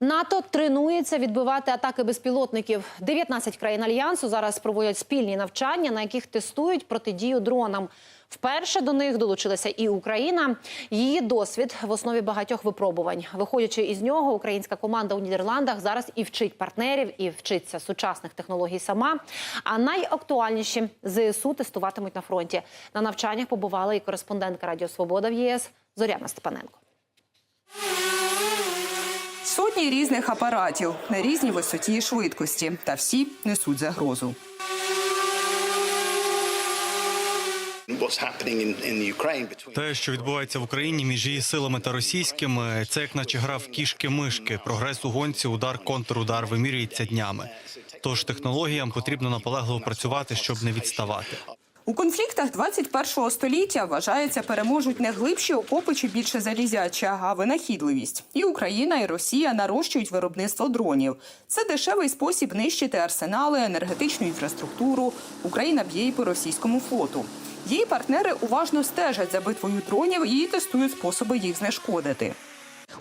НАТО тренується відбивати атаки безпілотників. 19 країн альянсу зараз проводять спільні навчання, на яких тестують протидію дронам. Вперше до них долучилася і Україна. Її досвід в основі багатьох випробувань. Виходячи із нього, українська команда у Нідерландах зараз і вчить партнерів, і вчиться сучасних технологій сама. А найактуальніші ЗСУ тестуватимуть на фронті. На навчаннях побувала і кореспондентка Радіо Свобода в ЄС Зоряна Степаненко. Сотні різних апаратів на різній висоті і швидкості, та всі несуть загрозу. Те, що відбувається в Україні між її силами та російськими, це як наче гра в кішки-мишки. Прогрес у гонці, удар, контрудар вимірюється днями. Тож технологіям потрібно наполегливо працювати, щоб не відставати. У конфліктах 21-го століття вважається переможуть не глибші окопи чи більше залізяча, а винахідливість. І Україна, і Росія нарощують виробництво дронів. Це дешевий спосіб нищити арсенали, енергетичну інфраструктуру. Україна б'є і по російському флоту. Її партнери уважно стежать за битвою дронів і тестують способи їх знешкодити.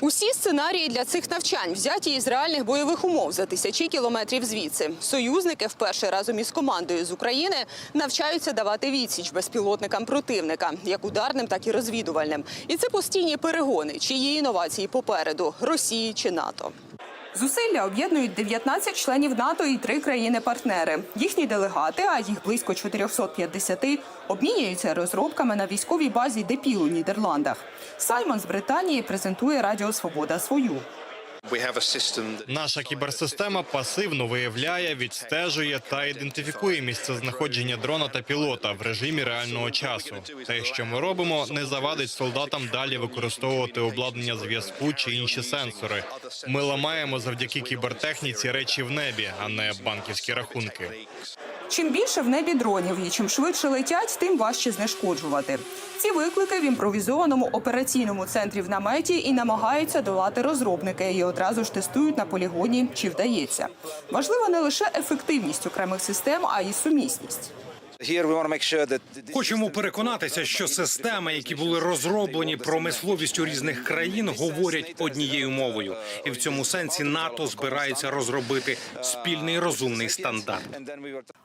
Усі сценарії для цих навчань взяті із реальних бойових умов за тисячі кілометрів звідси. Союзники вперше разом із командою з України навчаються давати відсіч безпілотникам противника, як ударним, так і розвідувальним. І це постійні перегони, чиї інновації попереду Росії чи НАТО. Зусилля об'єднують 19 членів НАТО і три країни-партнери. Їхні делегати, а їх близько 450, обмінюються розробками на військовій базі Депіл у Нідерландах. Саймон з Британії презентує Радіо Свобода свою. Наша кіберсистема пасивно виявляє, відстежує та ідентифікує місце знаходження дрона та пілота в режимі реального часу. Те, що ми робимо, не завадить солдатам далі використовувати обладнання зв'язку чи інші сенсори. Ми ламаємо завдяки кібертехніці речі в небі, а не банківські рахунки. Чим більше в небі дронів і чим швидше летять, тим важче знешкоджувати. Ці виклики в імпровізованому операційному центрі в наметі і намагаються долати розробники і одразу ж тестують на полігоні, чи вдається. Важлива не лише ефективність окремих систем, а й сумісність. Хочемо переконатися, що системи, які були розроблені промисловістю різних країн, говорять однією мовою, і в цьому сенсі НАТО збирається розробити спільний розумний стандарт.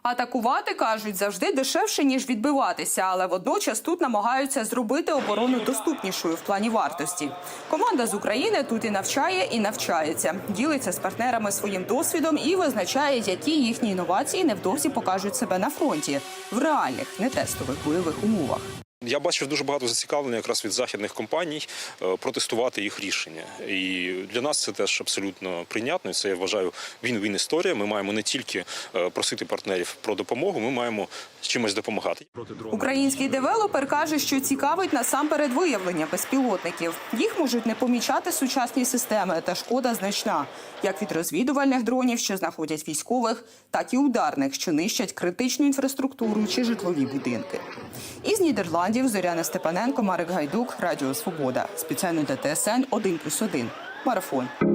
Атакувати кажуть завжди дешевше ніж відбиватися, але водночас тут намагаються зробити оборону доступнішою в плані вартості. Команда з України тут і навчає, і навчається, ділиться з партнерами своїм досвідом і визначає, які їхні інновації невдовзі покажуть себе на фронті в реальних нетестових бойових умовах. Я бачив дуже багато зацікавлення якраз від західних компаній е, протестувати їх рішення. І для нас це теж абсолютно прийнятно. Це я вважаю він-він історія. Ми маємо не тільки е, просити партнерів про допомогу, ми маємо чимось допомагати. Український девелопер каже, що цікавить насамперед виявлення безпілотників. Їх можуть не помічати сучасні системи, та шкода значна, як від розвідувальних дронів, що знаходять військових, так і ударних, що нищать критичну інфраструктуру чи житлові будинки. Із Нідерландів Зоряна Степаненко, Марик Гайдук, Радіо Свобода. Спеціально для ТСН 1+,1. Марафон.